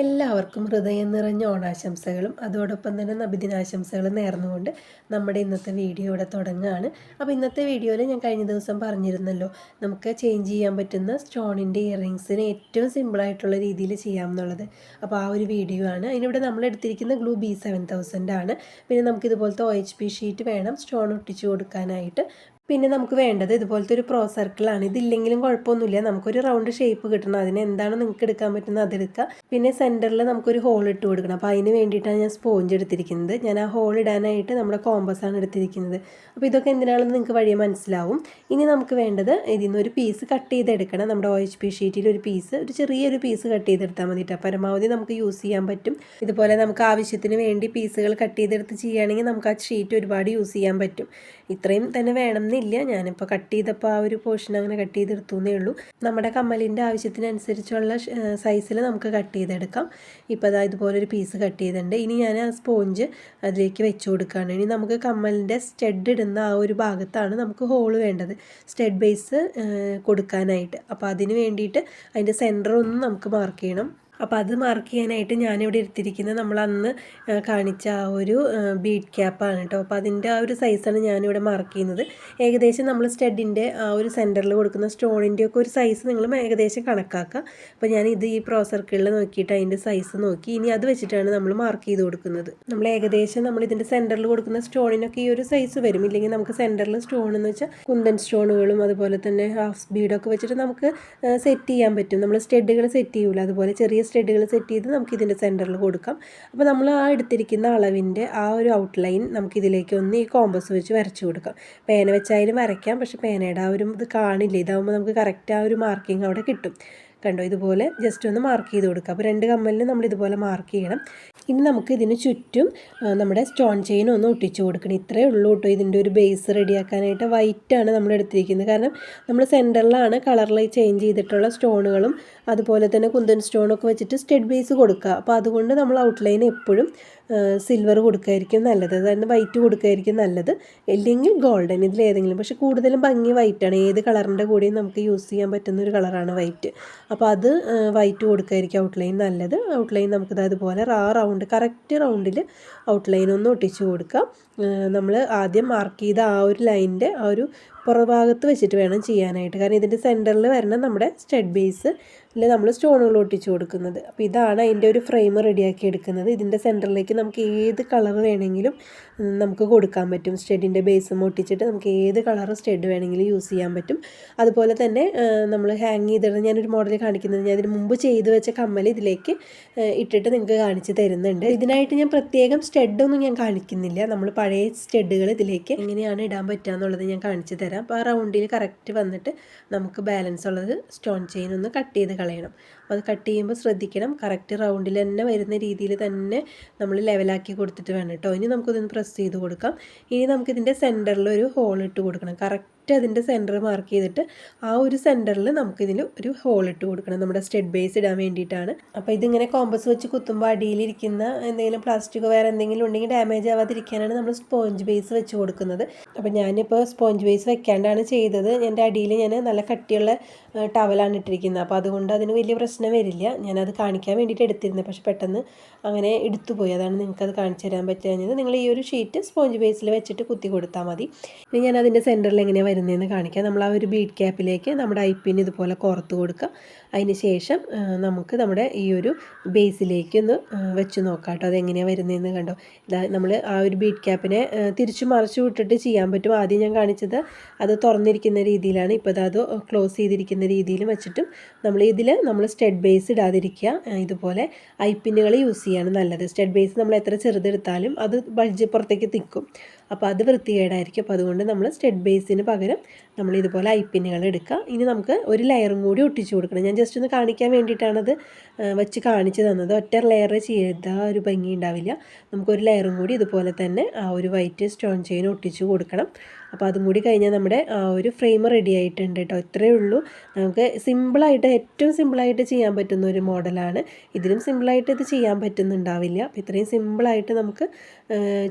എല്ലാവർക്കും ഹൃദയം നിറഞ്ഞ ഓണാശംസകളും അതോടൊപ്പം തന്നെ നബിദിനാശംസകളും നേർന്നുകൊണ്ട് നമ്മുടെ ഇന്നത്തെ വീഡിയോ ഇവിടെ തുടങ്ങുകയാണ്. അപ്പോൾ ഇന്നത്തെ വീഡിയോയിൽ ഞാൻ കഴിഞ്ഞ ദിവസം പറഞ്ഞിരുന്നല്ലോ നമുക്ക് ചേഞ്ച് ചെയ്യാൻ പറ്റുന്ന സ്റ്റോണിന്റെ ഇയറിങ്സിന് ഏറ്റവും സിമ്പിളായിട്ടുള്ള രീതിയിൽ ചെയ്യാം എന്നുള്ളത്. അപ്പോൾ ആ ഒരു വീഡിയോ ആണ്. അതിനിവിടെ നമ്മൾ എടുത്തിരിക്കുന്ന ഗ്ലൂ ബി സെവൻ തൗസൻഡ് ആണ്. പിന്നെ നമുക്കിതുപോലത്തെ ഒ എച്ച് പി ഷീറ്റ് വേണം സ്റ്റോൺ ഒട്ടിച്ച് കൊടുക്കാനായിട്ട്. പിന്നെ നമുക്ക് വേണ്ടത് ഇതുപോലത്തെ ഒരു പ്രോ സർക്കിളാണ് ഇതില്ലെങ്കിലും കുഴപ്പമൊന്നുമില്ല. നമുക്കൊരു റൗണ്ട് ഷേപ്പ് കിട്ടണം. അതിന് എന്താണ് നിങ്ങൾക്ക് എടുക്കാൻ പറ്റുന്നത് അതെടുക്കുക പിന്നെ സെന്ററിൽ നമുക്കൊരു ഹോൾ ഇട്ട് കൊടുക്കണം. അപ്പോൾ അതിന് വേണ്ടിയിട്ടാണ് ഞാൻ സ്പോഞ്ച് എടുത്തിരിക്കുന്നത്. ഞാൻ ആ ഹോൾ ഇടാനായിട്ട് നമ്മുടെ കോമ്പസാണ് എടുത്തിരിക്കുന്നത്. അപ്പോൾ ഇതൊക്കെ എന്തിനാണെന്ന് നിങ്ങൾക്ക് വഴിയെ മനസ്സിലാവും. ഇനി നമുക്ക് വേണ്ടത് ഇതിൽ നിന്ന് ഒരു പീസ് കട്ട് ചെയ്തെടുക്കണം. നമ്മുടെ ഒ എച്ച് പി ഷീറ്റിൽ ഒരു പീസ് ഒരു ചെറിയൊരു പീസ് കട്ട് ചെയ്തെടുത്താൽ മതിയിട്ട് പരമാവധി നമുക്ക് യൂസ് ചെയ്യാൻ പറ്റും. ഇതുപോലെ നമുക്ക് ആവശ്യത്തിന് വേണ്ടി പീസുകൾ കട്ട് ചെയ്തെടുത്ത് ചെയ്യുകയാണെങ്കിൽ നമുക്ക് ആ ഷീറ്റ് ഒരുപാട് യൂസ് ചെയ്യാൻ പറ്റും. ഇത്രയും തന്നെ വേണമെന്നില്ല ഞാനിപ്പോൾ കട്ട് ചെയ്തപ്പോൾ ആ ഒരു പോർഷൻ അങ്ങനെ കട്ട് ചെയ്തെടുത്തു എന്നേ ഉള്ളൂ. നമ്മുടെ കമ്മലിന്റെ ആവശ്യത്തിനനുസരിച്ചുള്ള സൈസിൽ നമുക്ക് കട്ട് ചെയ്തെടുക്കാം. ഇപ്പോൾ അതാ ഇതുപോലെ ഒരു പീസ് കട്ട് ചെയ്തിട്ടുണ്ട്. ഇനി ഞാൻ ആ സ്പോഞ്ച് അതിലേക്ക് വെച്ച് കൊടുക്കുകയാണ് ഇനി നമുക്ക് കമ്മലിന്റെ സ്റ്റെഡ് ഇടുന്ന ആ ഒരു ഭാഗത്താണ് നമുക്ക് ഹോൾ വേണ്ടത്. സ്റ്റെഡ് ബേസ് കൊടുക്കാനായിട്ട്. അപ്പോൾ അതിന് വേണ്ടിയിട്ട് അതിന്റെ സെന്റർ ഒന്ന് നമുക്ക് മാർക്ക് ചെയ്യണം. അപ്പോൾ അത് മാർക്ക് ചെയ്യാനായിട്ട് ഞാനിവിടെ എടുത്തിരിക്കുന്നത് നമ്മൾ അന്ന് കാണിച്ച ആ ഒരു ബീഡ് ക്യാപ്പാണ് കേട്ടോ അപ്പോൾ അതിന്റെ ആ ഒരു സൈസാണ് ഞാനിവിടെ മാർക്ക് ചെയ്യുന്നത്. ഏകദേശം നമ്മൾ സ്റ്റഡിന്റെ ആ ഒരു സെന്ററിൽ കൊടുക്കുന്ന സ്റ്റോണിന്റെ ഒക്കെ ഒരു സൈസ് നിങ്ങൾ ഏകദേശം കണക്കാക്കുക അപ്പോൾ ഞാൻ ഇത് ഈ പ്രോസർക്കിളിൽ നോക്കിയിട്ട് അതിന്റെ സൈസ് നോക്കി. ഇനി അത് വെച്ചിട്ടാണ് നമ്മൾ മാർക്ക് ചെയ്ത് കൊടുക്കുന്നത്. നമ്മൾ ഏകദേശം നമ്മൾ ഇതിന്റെ സെന്ററിൽ കൊടുക്കുന്ന സ്റ്റോണിനൊക്കെ ഈ ഒരു സൈസ് വരും. ഇല്ലെങ്കിൽ നമുക്ക് സെന്ററിൽ സ്റ്റോൺ എന്ന് വെച്ചാൽ കുന്തൻ സ്റ്റോണുകളും അതുപോലെ തന്നെ ഹാഫ് ബീഡൊക്കെ വെച്ചിട്ട് നമുക്ക് സെറ്റ് ചെയ്യാൻ പറ്റും. നമ്മൾ സ്റ്റെഡുകൾ സെറ്റ് ചെയ്യൂല. അതുപോലെ ചെറിയ സ്റ്റഡുകൾ സെറ്റ് ചെയ്ത് നമുക്ക് ഇതിന്റെ സെന്ററിൽ കൊടുക്കാം. അപ്പോൾ നമ്മൾ ആ എടുത്തിരിക്കുന്ന അളവിന്റെ ആ ഒരു ഔട്ട്ലൈൻ നമുക്ക് ഇതിലേക്ക് ഒന്ന് ഈ കോമ്പസ് വെച്ച് വരച്ചു കൊടുക്കാം. പേന വെച്ചായാലും വരയ്ക്കാം പക്ഷേ പേനയുടെ ആ ഒരു ഇത് കാണില്ല. ഇതാകുമ്പോൾ നമുക്ക് കറക്റ്റ് ആ ഒരു മാർക്കിംഗ് അവിടെ കിട്ടും. കണ്ടോ? ഇതുപോലെ ജസ്റ്റ് ഒന്ന് മാർക്ക് ചെയ്ത് കൊടുക്കുക അപ്പോൾ രണ്ട് കമ്മലിന് നമ്മൾ ഇതുപോലെ മാർക്ക് ചെയ്യണം. ഇനി നമുക്ക് ഇതിന് ചുറ്റും നമ്മുടെ സ്റ്റോൺ ചെയിൻ ഒന്ന് ഒട്ടിച്ചു കൊടുക്കണം. ഇത്രയേ ഉള്ളൂ കേട്ടോ ഇതിന്റെ ഒരു ബേസ് റെഡിയാക്കാനായിട്ട് വൈറ്റാണ് നമ്മൾ എടുത്തിരിക്കുന്നത്. കാരണം നമ്മൾ സെന്ററിലാണ് കളറിൽ ചേഞ്ച് ചെയ്തിട്ടുള്ള സ്റ്റോണുകളും അതുപോലെ തന്നെ കുന്തൻ സ്റ്റോണൊക്കെ വെച്ചിട്ട് സ്റ്റെഡ് ബേസ് കൊടുക്കുക. അപ്പോൾ അതുകൊണ്ട് നമ്മൾ ഔട്ട്ലൈൻ എപ്പോഴും സിൽവർ കൊടുക്കുകയായിരിക്കും നല്ലത്. അതായത് വൈറ്റ് കൊടുക്കുകയായിരിക്കും നല്ലത്. അല്ലെങ്കിൽ ഗോൾഡൻ ഇതിലേതെങ്കിലും പക്ഷേ കൂടുതലും ഭംഗി വൈറ്റാണ് ഏത് കളറിന്റെ കൂടെയും നമുക്ക് യൂസ് ചെയ്യാൻ പറ്റുന്ന ഒരു കളറാണ് വൈറ്റ് അപ്പോൾ അത് വൈറ്റ് കൊടുക്കുകയായിരിക്കും ഔട്ട്ലൈൻ നല്ലത്. ഔട്ട്ലൈൻ നമുക്കിത് അതുപോലെ ആ റൗണ്ട് കറക്റ്റ് റൗണ്ടിൽ ഔട്ട്ലൈൻ ഒന്ന് ഒട്ടിച്ചു കൊടുക്കാം. നമ്മൾ ആദ്യം മാർക്ക് ചെയ്ത ആ ഒരു ലൈനിന്റെ ആ ഒരു പുറഭാഗത്ത് വെച്ചിട്ട് വേണം ചെയ്യാനായിട്ട്. കാരണം ഇതിന്റെ സെന്ററിൽ വരണം നമ്മുടെ സ്റ്റഡ് ബേസ് അല്ലെ നമ്മൾ സ്റ്റോണുകൾ ഒട്ടിച്ചു കൊടുക്കുന്നത്. അപ്പോൾ ഇതാണ് അതിന്റെ ഒരു ഫ്രെയിം റെഡിയാക്കി എടുക്കുന്നത്. ഇതിന്റെ സെന്ററിലേക്ക് നമുക്ക് ഏത് കളർ വേണമെങ്കിലും നമുക്ക് കൊടുക്കാൻ പറ്റും. സ്റ്റഡിന്റെ ബേസും ഒട്ടിച്ചിട്ട് നമുക്ക് ഏത് കളർ സ്റ്റഡ് വേണമെങ്കിലും യൂസ് ചെയ്യാൻ പറ്റും. അതുപോലെ തന്നെ നമ്മൾ ഹാങ് ചെയ്തിടുന്ന ഞാനൊരു മോഡൽ കാണിക്കുന്നത്. ഞാൻ ഇതിന് മുമ്പ് ചെയ്തു വെച്ച കമ്മൽ ഇതിലേക്ക് ഇട്ടിട്ട് നിങ്ങൾക്ക് കാണിച്ച് തരുന്നുണ്ട്. ഇതിനായിട്ട് ഞാൻ പ്രത്യേകം സ്റ്റഡൊന്നും ഞാൻ കാണിക്കുന്നില്ല. നമ്മൾ പഴയ സ്റ്റഡുകൾ ഇതിലേക്ക് എങ്ങനെയാണ് ഇടാൻ പറ്റുക എന്നുള്ളത് ഞാൻ കാണിച്ചു തരാം. അപ്പോൾ ആ റൗണ്ടിൽ കറക്റ്റ് വന്നിട്ട് നമുക്ക് ബാലൻസ് ഉള്ളത് സ്റ്റോൺ ചെയിൻ ഒന്ന് കട്ട് ചെയ്ത് കളയണം. അപ്പോൾ അത് കട്ട് ചെയ്യുമ്പോൾ ശ്രദ്ധിക്കണം. കറക്റ്റ് റൗണ്ടിൽ തന്നെ വരുന്ന രീതിയിൽ തന്നെ നമ്മൾ ലെവലാക്കി കൊടുത്തിട്ട് വേണം കേട്ടോ. ഇനി നമുക്കിതൊന്ന് പ്രസ് ചെയ്ത് കൊടുക്കാം. ഇനി നമുക്കിതിന്റെ സെന്ററിൽ ഒരു ഹോൾ ഇട്ട് കൊടുക്കണം. കറക്റ്റ് അതിന്റെ സെന്റർ മാർക്ക് ചെയ്തിട്ട് ആ ഒരു സെന്ററിൽ നമുക്കിതിന് ഒരു ഹോൾ ഇട്ട് കൊടുക്കണം. നമ്മുടെ സ്റ്റെഡ് ബേസ് ഇടാൻ വേണ്ടിയിട്ടാണ്. അപ്പോൾ ഇതിങ്ങനെ കോമ്പസ് വെച്ച് കുത്തുമ്പോൾ അടിയിലിരിക്കുന്ന എന്തെങ്കിലും പ്ലാസ്റ്റിക്കോ വേറെ എന്തെങ്കിലും ഉണ്ടെങ്കിൽ ഡാമേജ് ആവാതിരിക്കാനാണ് നമ്മൾ സ്പോഞ്ച് ബേസ് വെച്ച് കൊടുക്കുന്നത്. അപ്പോൾ ഞാനിപ്പോൾ സ്പോഞ്ച് ബേസ് വെക്കാണ്ടാണ് ചെയ്തത്. എന്റെ അടിയിൽ ഞാൻ നല്ല കട്ടിയുള്ള ടവലാണ് ഇട്ടിരിക്കുന്നത്. അപ്പോൾ അതുകൊണ്ട് അതിന് വലിയ വരില്ല. ഞാനത് കാണിക്കാൻ വേണ്ടിയിട്ട് എടുത്തിരുന്നത് പക്ഷെ പെട്ടെന്ന് അങ്ങനെ എടുത്തുപോയി. അതാണ് നിങ്ങൾക്കത് കാണിച്ചു തരാൻ പറ്റുക നിങ്ങൾ ഈ ഒരു ഷീറ്റ് സ്പോഞ്ച് ബേസിൽ വെച്ചിട്ട് കുത്തി കൊടുത്താൽ മതി. ഇനി ഞാൻ അതിന്റെ സെന്ററിൽ എങ്ങനെയാണ് വരുന്നതെന്ന് കാണിക്കാം. നമ്മൾ ആ ഒരു ബീഡ് ക്യാപ്പിലേക്ക് നമ്മുടെ ഐ പിൻ ഇതുപോലെ കുറത്ത് കൊടുക്കുക. അതിന് ശേഷം നമുക്ക് നമ്മുടെ ഈ ഒരു ബേസിലേക്ക് ഒന്ന് വെച്ച് നോക്കാം കേട്ടോ. അതെങ്ങനെയാണ് വരുന്നതെന്ന് കണ്ടോ. ഇതാ നമ്മൾ ആ ഒരു ബീഡ് ക്യാപ്പിനെ തിരിച്ചു മറിച്ച് വിട്ടിട്ട് ചെയ്യാൻ പറ്റും. ആദ്യം ഞാൻ കാണിച്ചത് അത് തുറന്നിരിക്കുന്ന രീതിയിലാണ്. ഇപ്പോൾ അത് ക്ലോസ് ചെയ്തിരിക്കുന്ന രീതിയിലും വെച്ചിട്ടും നമ്മൾ ഇതിൽ നമ്മൾ സ്റ്റെഡ് ബേസ് ഇടാതിരിക്കുക. ഇതുപോലെ ഐപ്പിന്നുകൾ യൂസ് ചെയ്യാണ് നല്ലത്. സ്റ്റെഡ് ബേസ് നമ്മൾ എത്ര ചെറുതെടുത്താലും അത് ബൾജ് പുറത്തേക്ക് തിക്കും. അപ്പോൾ അത് വൃത്തികേടായിരിക്കും. അപ്പോൾ അതുകൊണ്ട് നമ്മൾ സ്റ്റെഡ് ബേസിന് പകരം നമ്മൾ ഇതുപോലെ ഐപ്പിന്നുകൾ എടുക്കുക. ഇനി നമുക്ക് ഒരു ലെയറും കൂടി ഒട്ടിച്ചു കൊടുക്കണം. ഞാൻ ജസ്റ്റ് ഒന്ന് കാണിക്കാൻ വേണ്ടിയിട്ടാണത് വെച്ച് കാണിച്ചു തന്നത്. ഒറ്റ ലെയർ ചെയ്ത ഒരു ഭംഗി ഉണ്ടാവില്ല. നമുക്കൊരു ലെയറും കൂടി ഇതുപോലെ തന്നെ ആ ഒരു വൈറ്റ് സ്റ്റോൺ ചെയിൻ ഒട്ടിച്ചു കൊടുക്കണം. അപ്പോൾ അതും കൂടി കഴിഞ്ഞാൽ നമ്മുടെ ആ ഒരു ഫ്രെയിം റെഡി ആയിട്ടുണ്ട് കേട്ടോ. ഇത്രയേ ഉള്ളൂ. നമുക്ക് സിമ്പിളായിട്ട് ഏറ്റവും സിമ്പിളായിട്ട് ചെയ്യാൻ പറ്റുന്ന ഒരു മോഡലാണ് ഇതിലും സിമ്പിളായിട്ട് ഇത് ചെയ്യാൻ പറ്റുന്നുണ്ടാവില്ല. അപ്പോൾ ഇത്രയും സിമ്പിളായിട്ട് നമുക്ക്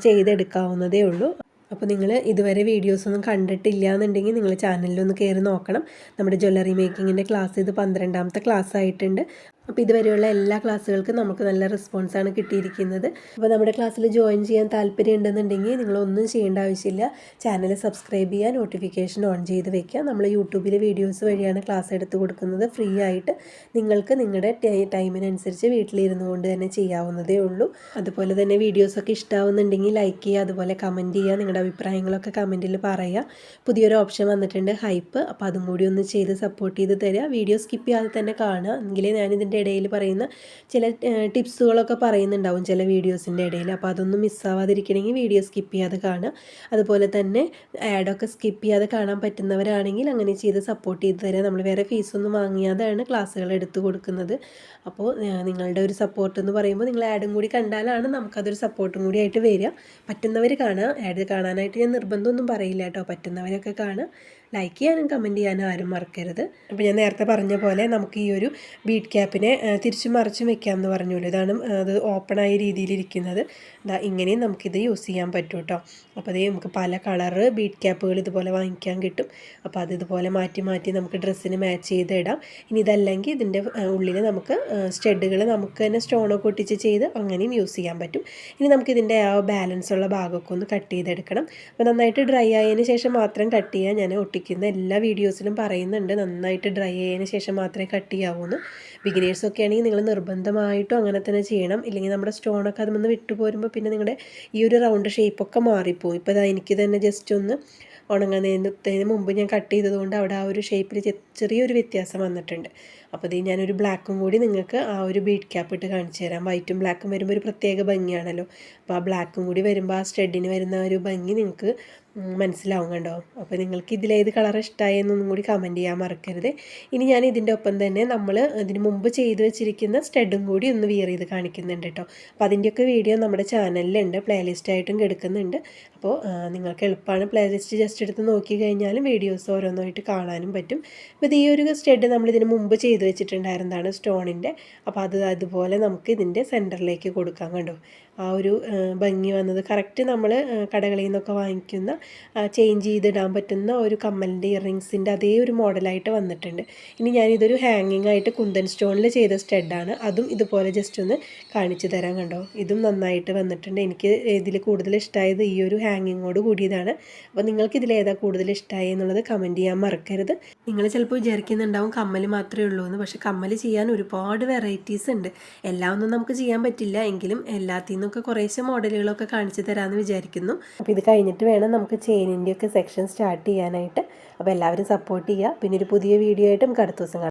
ചെയ്തെടുക്കാവുന്നതേ ഉള്ളൂ. അപ്പോൾ നിങ്ങൾ ഇതുവരെ വീഡിയോസൊന്നും കണ്ടിട്ടില്ല എന്നുണ്ടെങ്കിൽ നിങ്ങൾ ചാനലിലൊന്ന് കയറി നോക്കണം. നമ്മുടെ ജ്വല്ലറി മേക്കിങ്ങിന്റെ ക്ലാസ് ഇത് പന്ത്രണ്ടാമത്തെ ക്ലാസ് ആയിട്ടുണ്ട്. അപ്പോൾ ഇതുവരെയുള്ള എല്ലാ ക്ലാസ്സുകൾക്കും നമുക്ക് നല്ല റെസ്പോൺസാണ് കിട്ടിയിരിക്കുന്നത്. അപ്പോൾ നമ്മുടെ ക്ലാസ്സിൽ ജോയിൻ ചെയ്യാൻ താല്പര്യം ഉണ്ടെന്നുണ്ടെങ്കിൽ നിങ്ങളൊന്നും ചെയ്യേണ്ട ആവശ്യമില്ല. ചാനൽ സബ്സ്ക്രൈബ് ചെയ്യുക നോട്ടിഫിക്കേഷൻ ഓൺ ചെയ്ത് വെക്കുക. നമ്മൾ യൂട്യൂബിൽ വീഡിയോസ് വഴിയാണ് ക്ലാസ് എടുത്ത് കൊടുക്കുന്നത്. ഫ്രീ ആയിട്ട് നിങ്ങൾക്ക് നിങ്ങളുടെ ടൈമിനനുസരിച്ച് വീട്ടിലിരുന്നു കൊണ്ട് തന്നെ ചെയ്യാവുന്നതേ ഉള്ളൂ. അതുപോലെ തന്നെ വീഡിയോസൊക്കെ ഇഷ്ടമാവുന്നുണ്ടെങ്കിൽ ലൈക്ക് ചെയ്യുക അതുപോലെ കമന്റ് ചെയ്യുക നിങ്ങളുടെ അഭിപ്രായങ്ങളൊക്കെ കമന്റിൽ പറയുക. പുതിയൊരു ഓപ്ഷൻ വന്നിട്ടുണ്ട് ഹൈപ്പ് അപ്പോൾ അതും കൂടി ഒന്ന് ചെയ്ത് സപ്പോർട്ട് ചെയ്ത് തരിക. വീഡിയോ സ്കിപ്പ് ചെയ്യാതെ തന്നെ കാണുക. എങ്കിലേ ഞാനിതിന്റെ അതിന്റെ ഇടയിൽ പറയുന്ന ചില ടിപ്സുകളൊക്കെ പറയുന്നുണ്ടാവും ചില വീഡിയോസിന്റെ ഇടയിൽ. അപ്പോൾ അതൊന്നും മിസ്സാവാതിരിക്കണമെങ്കിൽ വീഡിയോ സ്കിപ്പ് ചെയ്യാതെ കാണുക. അതുപോലെ തന്നെ ആഡൊക്കെ സ്കിപ്പ് ചെയ്യാതെ കാണാൻ പറ്റുന്നവരാണെങ്കിൽ അങ്ങനെ ചെയ്ത് സപ്പോർട്ട് ചെയ്ത് തരാം. നമ്മൾ വേറെ ഫീസൊന്നും വാങ്ങിയാതാണ് ക്ലാസ്സുകൾ എടുത്തു കൊടുക്കുന്നത്. അപ്പോൾ നിങ്ങളുടെ ഒരു സപ്പോർട്ട് എന്ന് പറയുമ്പോൾ നിങ്ങൾ ആഡും കൂടി കണ്ടാലാണ് നമുക്കതൊരു സപ്പോർട്ടും കൂടി ആയിട്ട് വരിക. പറ്റുന്നവർ കാണുക. ആഡ് കാണാനായിട്ട് ഞാൻ നിർബന്ധമൊന്നും പറയില്ല കേട്ടോ. പറ്റുന്നവരൊക്കെ കാണുക. ലൈക്ക് ചെയ്യാനും കമന്റ് ചെയ്യാനും ആരും മറക്കരുത്. അപ്പോൾ ഞാൻ നേരത്തെ പറഞ്ഞ പോലെ നമുക്ക് ഈ ഒരു ബീഡ് ക്യാപ്പിനെ തിരിച്ചും മറിച്ചും വെക്കാം എന്ന് പറഞ്ഞല്ലോ. ഇതാണ് അത് ഓപ്പണായ രീതിയിലിരിക്കുന്നത്. ഇതാ ഇങ്ങനെയും നമുക്കിത് യൂസ് ചെയ്യാൻ പറ്റും കേട്ടോ അപ്പോൾ അതേ നമുക്ക് പല കളറ് ബീഡ് ക്യാപ്പുകൾ ഇതുപോലെ വാങ്ങിക്കാൻ കിട്ടും. അപ്പോൾ അത് ഇതുപോലെ മാറ്റി മാറ്റി നമുക്ക് ഡ്രസ്സിന് മാച്ച് ചെയ്ത് ഇടാം ഇനി ഇതല്ലെങ്കിൽ ഇതിന്റെ ഉള്ളിൽ നമുക്ക് സ്റ്റെഡുകൾ നമുക്ക് തന്നെ സ്റ്റോണൊക്കെ ഒട്ടിച്ച് ചെയ്ത് അങ്ങനെയും യൂസ് ചെയ്യാൻ പറ്റും. ഇനി നമുക്കിതിന്റെ ആ ബാലൻസ് ഉള്ള ഭാഗമൊക്കെ ഒന്ന് കട്ട് ചെയ്തെടുക്കണം. അപ്പോൾ നന്നായിട്ട് ഡ്രൈ ആയതിന് ശേഷം മാത്രം കട്ട് ചെയ്യാൻ ഞാൻ ഒട്ടി ഒട്ടിക്കുന്ന എല്ലാ വീഡിയോസിലും പറയുന്നുണ്ട് നന്നായിട്ട് ഡ്രൈ ആയതിന് ശേഷം മാത്രമേ കട്ട് ചെയ്യാവൂന്ന്. ബിഗിനേഴ്സൊക്കെ ആണെങ്കിൽ നിങ്ങൾ നിർബന്ധമായിട്ടും അങ്ങനെ തന്നെ ചെയ്യണം. ഇല്ലെങ്കിൽ നമ്മുടെ സ്റ്റോണൊക്കെ അതിൽ നിന്ന് വിട്ടു പോരുമ്പോൾ പിന്നെ നിങ്ങളുടെ ഈ ഒരു റൗണ്ട് ഷേപ്പൊക്കെ മാറിപ്പോവും. ഇപ്പോൾ ഇതാ എനിക്ക് തന്നെ ജസ്റ്റ് ഒന്ന് ഉണങ്ങുന്നതിന് മുമ്പ് ഞാൻ കട്ട് ചെയ്തതുകൊണ്ട് അവിടെ ആ ഒരു ഷേപ്പിൽ ചെറിയൊരു വ്യത്യാസം വന്നിട്ടുണ്ട്. അപ്പോൾ ഇത് ഞാനൊരു ബ്ലാക്കും കൂടി നിങ്ങൾക്ക് ആ ഒരു ബീഡ് ക്യാപ്പ് ഇട്ട് കാണിച്ചു തരാം. വൈറ്റും ബ്ലാക്കും വരുമ്പോൾ ഒരു പ്രത്യേക ഭംഗിയാണല്ലോ. അപ്പോൾ ആ ബ്ലാക്കും കൂടി വരുമ്പോൾ ആ സ്റ്റെഡിന് വരുന്ന ഒരു ഭംഗി നിങ്ങൾക്ക് മനസ്സിലാവും കണ്ടോ? അപ്പോൾ നിങ്ങൾക്ക് ഇതിലേത് കളർ ഇഷ്ടമായി എന്നൊന്നും കൂടി കമന്റ് ചെയ്യാൻ മറക്കരുത്. ഇനി ഞാൻ ഇതിന്റെ ഒപ്പം തന്നെ നമ്മൾ ഇതിന് മുമ്പ് ചെയ്ത് വെച്ചിരിക്കുന്ന സ്റ്റഡും കൂടി ഒന്ന് വിയർ ചെയ്ത് കാണിക്കുന്നുണ്ട് കേട്ടോ. അപ്പോൾ അതിന്റെയൊക്കെ വീഡിയോ നമ്മുടെ ചാനലിലുണ്ട് പ്ലേലിസ്റ്റ് ആയിട്ടും കിടക്കുന്നുണ്ട്. അപ്പോൾ നിങ്ങൾക്ക് എളുപ്പമാണ് പ്ലേലിസ്റ്റ് ജസ്റ്റ് എടുത്ത് നോക്കി കഴിഞ്ഞാലും വീഡിയോസ് ഓരോന്നായിട്ട് കാണാനും പറ്റും. അപ്പോൾ ഈ ഒരു സ്റ്റെഡ് നമ്മൾ ഇതിന് മുമ്പ് ചെയ്ത് വെച്ചിട്ടുണ്ടായിരുന്നതാണ് സ്റ്റോണിന്റെ. അപ്പോൾ അത് അതുപോലെ നമുക്ക് ഇതിന്റെ സെന്ററിലേക്ക് കൊടുക്കാം കണ്ടോ? ആ ഒരു ഭംഗി വന്നത്. കറക്റ്റ് നമ്മൾ കടകളിൽ നിന്നൊക്കെ വാങ്ങിക്കുന്ന ചേഞ്ച് ചെയ്തിടാൻ പറ്റുന്ന ഒരു കമ്മലിന്റെ ഇയറിങ്സിന്റെ അതേ ഒരു മോഡലായിട്ട് വന്നിട്ടുണ്ട്. ഇനി ഞാനിതൊരു ഹാങ്ങിങ് ആയിട്ട് കുന്തൻ സ്റ്റോണിൽ ചെയ്ത സ്റ്റെഡാണ് അതും ഇതുപോലെ ജസ്റ്റ് ഒന്ന് കാണിച്ചു തരാൻ കണ്ടോ? ഇതും നന്നായിട്ട് വന്നിട്ടുണ്ട്. എനിക്ക് ഇതിൽ കൂടുതൽ ഇഷ്ടമായത് ഈ ഒരു ഹാങ്ങിങ്ങോട് കൂടിയതാണ്. അപ്പോൾ നിങ്ങൾക്ക് ഇതിൽ ഏതാ കൂടുതൽ ഇഷ്ടമായി എന്നുള്ളത് കമന്റ് ചെയ്യാൻ മറക്കരുത്. നിങ്ങൾ ചിലപ്പോൾ വിചാരിക്കുന്നുണ്ടാവും കമ്മൽ മാത്രമേ ഉള്ളൂ എന്ന്. പക്ഷേ കമ്മൽ ചെയ്യാൻ ഒരുപാട് വെറൈറ്റീസ് ഉണ്ട്. എല്ലാം ഒന്നും നമുക്ക് ചെയ്യാൻ പറ്റില്ല. എങ്കിലും എല്ലാത്തിൽ നിന്നൊക്കെ കുറേശ്ശെ മോഡലുകളൊക്കെ കാണിച്ചു തരാമെന്ന് വിചാരിക്കുന്നു. അപ്പോൾ ഇത് കഴിഞ്ഞിട്ട് വേണം നമുക്ക് ചെയിനിന്റെയൊക്കെ സെക്ഷൻ സ്റ്റാർട്ട് ചെയ്യാനായിട്ട്. അപ്പോൾ എല്ലാവരും സപ്പോർട്ട് ചെയ്യുക പിന്നെ ഒരു പുതിയ വീഡിയോ ആയിട്ട് നമുക്ക് അടുത്ത ദിവസം